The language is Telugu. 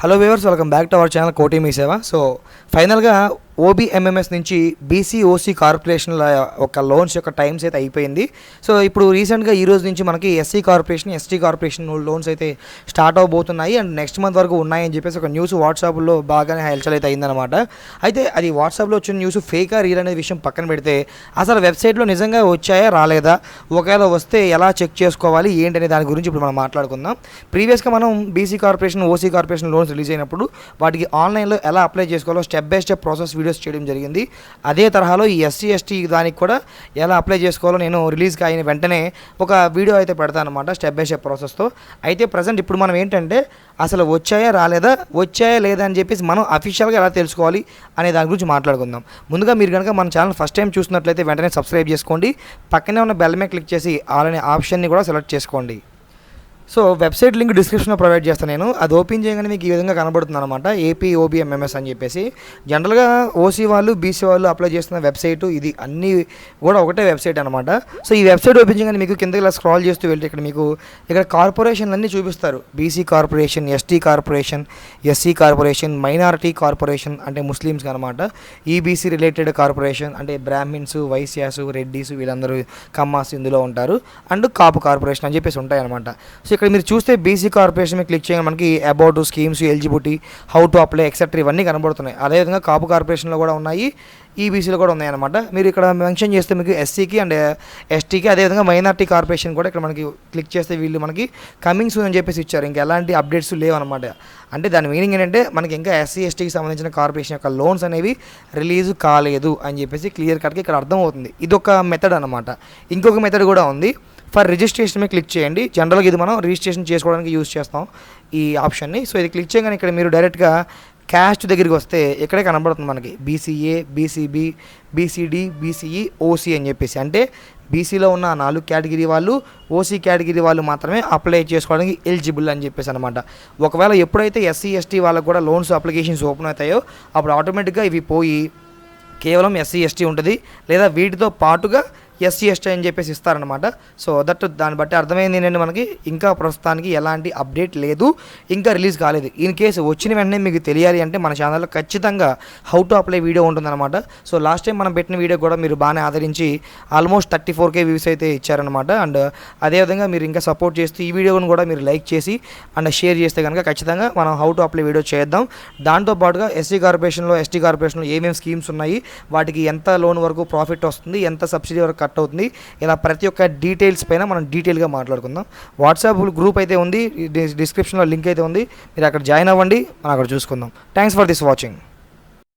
Hello viewers welcome back to our channel కోటి మీ సేవ సో ఫైనల్గా ఓబీఎంఎంఎస్ నుంచి బీసీ ఓసీ కార్పొరేషన్ల ఒక లోన్స్ యొక్క టైమ్స్ అయితే అయిపోయింది. సో ఇప్పుడు రీసెంట్గా ఈ రోజు నుంచి మనకి SC corporation ST corporation loans అయితే స్టార్ట్ అవబోతున్నాయి. అండ్ నెక్స్ట్ మంత్ వరకు ఉన్నాయని చెప్పేసి ఒక న్యూస్ వాట్సాప్లో బాగానే హెల్చల్ అయితే అయిందనమాట అయితే అది వాట్సాప్లో వచ్చిన న్యూస్ ఫేకా రీల్ అనే విషయం పక్కన పెడితే అసలు వెబ్సైట్లో నిజంగా వచ్చాయా రాలేదా? ఒకవేళ వస్తే ఎలా చెక్ చేసుకోవాలి ఏంటనే దాని గురించి ఇప్పుడు మనం మాట్లాడుకుందాం. ప్రీవియస్గా మనం BC corporation OC corporation loans release అయినప్పుడు వాటికి ఆన్లైన్లో ఎలా అప్లై చేసుకోవాలో step by step process videos చేయడం జరిగింది. అదే తరహాలో ఈ ఎస్సీ ఎస్టీ దానికి కూడా ఎలా అప్లై చేసుకోవాలో నేను రిలీజ్గా అయిన వెంటనే ఒక వీడియో అయితే పెడతాను అనమాట స్టెప్ బై స్టెప్ ప్రాసెస్తో అయితే ప్రజెంట్ ఇప్పుడు మనం ఏంటంటే అసలు వచ్చాయా రాలేదా వచ్చాయా లేదా అని చెప్పేసి మనం అఫీషియల్గా ఎలా తెలుసుకోవాలి అనే దాని గురించి మాట్లాడుకుందాం. ముందుగా మీరు కనుక మన ఛానల్ ఫస్ట్ టైం చూసినట్లయితే వెంటనే సబ్స్క్రైబ్ చేసుకోండి. పక్కనే ఉన్న బెల్ మీద క్లిక్ చేసి ఆల్ అనే ఆప్షన్ని కూడా సెలెక్ట్ చేసుకోండి. సో వెబ్సైట్ లింక్ డిస్క్రిప్షన్లో ప్రొవైడ్ చేస్తాను నేను. అది ఓపెన్ చేయగానే మీకు ఈ విధంగా కనబడుతుంది అనమాట ఏపీ ఓబీఎంఎంఎస్ అని చెప్పేసి. జనరల్గా ఓసీ వాళ్ళు బీసీ వాళ్ళు అప్లై చేస్తున్న వెబ్సైట్ ఇది అన్నీ కూడా ఒకటే వెబ్సైట్ అనమాట సో ఈ వెబ్సైట్ ఓపెన్ చేయగానే మీకు కిందకి ఇలా స్క్రాల్ చేస్తూ వెళ్తే ఇక్కడ మీకు ఇక్కడ కార్పొరేషన్లు అన్నీ చూపిస్తారు. BC corporation ST corporation SC corporation minority corporation అంటే ముస్లిమ్స్ అనమాట ఈబీసీ రిలేటెడ్ కార్పొరేషన్ అంటే బ్రాహ్మిన్స్ వైశ్యాస్ రెడ్డిస్ వీళ్ళందరూ కమ్మాస్ ఇందులో ఉంటారు. అండ్ కాపు కార్పొరేషన్ అని చెప్పేసి ఉంటాయి అనమాట సో ఇక్కడ మీరు చూస్తే బీసీ కార్పొరేషన్ మీద క్లిక్ చేయగా మనకి about schemes eligibility how to apply etcetera ఇవన్నీ కనబడుతున్నాయి. అదేవిధంగా కాపు కార్పొరేషన్లో కూడా ఉన్నాయి. ఈబీసీలో కూడా ఉన్నాయి అనమాట మీరు ఇక్కడ మెన్షన్ చేస్తే మీకు ఎస్సీకి అండ్ ఎస్టీకి అదేవిధంగా మైనార్టీ కార్పొరేషన్ కూడా ఇక్కడ మనకి క్లిక్ చేస్తే వీళ్ళు మనకి కమింగ్ సూన్ అని చెప్పేసి ఇచ్చారు. ఇంకా ఎలాంటి అప్డేట్స్ లేవు అనమాట అంటే దాని మీనింగ్ ఏంటంటే మనకి ఇంకా ఎస్సీ ఎస్టీకి సంబంధించిన కార్పొరేషన్ యొక్క లోన్స్ అనేవి రిలీజ్ కాలేదు అని చెప్పేసి క్లియర్ కట్గా ఇక్కడ అర్థమవుతుంది. ఇది ఒక మెథడ్ అనమాట ఇంకొక మెథడ్ కూడా ఉంది. ఫర్ రిజిస్ట్రేషన్ మీద క్లిక్ చేయండి. జనరల్గా ఇది మనం రిజిస్ట్రేషన్ చేసుకోవడానికి యూజ్ చేస్తాం ఈ ఆప్షన్ని. సో ఇది క్లిక్ చేయగానే ఇక్కడ మీరు డైరెక్ట్గా క్యాస్ట్ దగ్గరికి వస్తే ఇక్కడే కనబడుతుంది మనకి. BCA BCB BCD BCE OC అని చెప్పేసి. అంటే బీసీలో ఉన్న నాలుగు కేటగిరీ వాళ్ళు ఓసీ కేటగిరీ వాళ్ళు మాత్రమే అప్లై చేసుకోవడానికి ఎలిజిబుల్ అని చెప్పేసి అనమాట ఒకవేళ ఎప్పుడైతే ఎస్సీ ఎస్టీ వాళ్ళకు కూడా లోన్స్ అప్లికేషన్స్ ఓపెన్ అవుతాయో అప్పుడు ఆటోమేటిక్గా ఇవి పోయి కేవలం ఎస్సీ ఎస్టీ ఉంటుంది. లేదా వీటితో పాటుగా ఎస్సీ ఎస్టీ అని చెప్పేసి ఇస్తారనమాట సో దట్ దాన్ని బట్టి అర్థమైంది ఏంటంటే మనకి ఇంకా ప్రస్తుతానికి ఎలాంటి అప్డేట్ లేదు ఇంకా రిలీజ్ కాలేదు. ఇన్ కేసు వచ్చిన వెంటనే మీకు తెలియాలి అంటే మన ఛానల్లో ఖచ్చితంగా హౌ టు అప్లై వీడియో ఉంటుందన్నమాట. సో లాస్ట్ టైం మనం పెట్టిన వీడియో కూడా మీరు బాగానే ఆదరించి almost thirty four K views అయితే ఇచ్చారనమాట అండ్ అదేవిధంగా మీరు ఇంకా సపోర్ట్ చేస్తూ ఈ వీడియోని కూడా మీరు లైక్ చేసి అండ్ షేర్ చేస్తే కనుక ఖచ్చితంగా మనం హౌ టు అప్లై వీడియో చేద్దాం. దాంతో పాటుగా ఎస్సీ కార్పొరేషన్లో ఎస్టీ కార్పొరేషన్లో ఏమేమి స్కీమ్స్ ఉన్నాయి వాటికి ఎంత లోన్ వరకు ప్రాఫిట్ వస్తుంది ఎంత సబ్సిడీ వరకు కట్ అవుతుంది. ఇలా ప్రతి ఒక్క డీటెయిల్స్ పైన మనం డీటెయిల్గా మాట్లాడుకుందాం. వాట్సాప్ గ్రూప్ అయితే ఉంది. డిస్క్రిప్షన్లో లింక్ అయితే ఉంది. మీరు అక్కడ జాయిన్ అవ్వండి. మనం అక్కడ చూసుకుందాం. Thanks for this watching.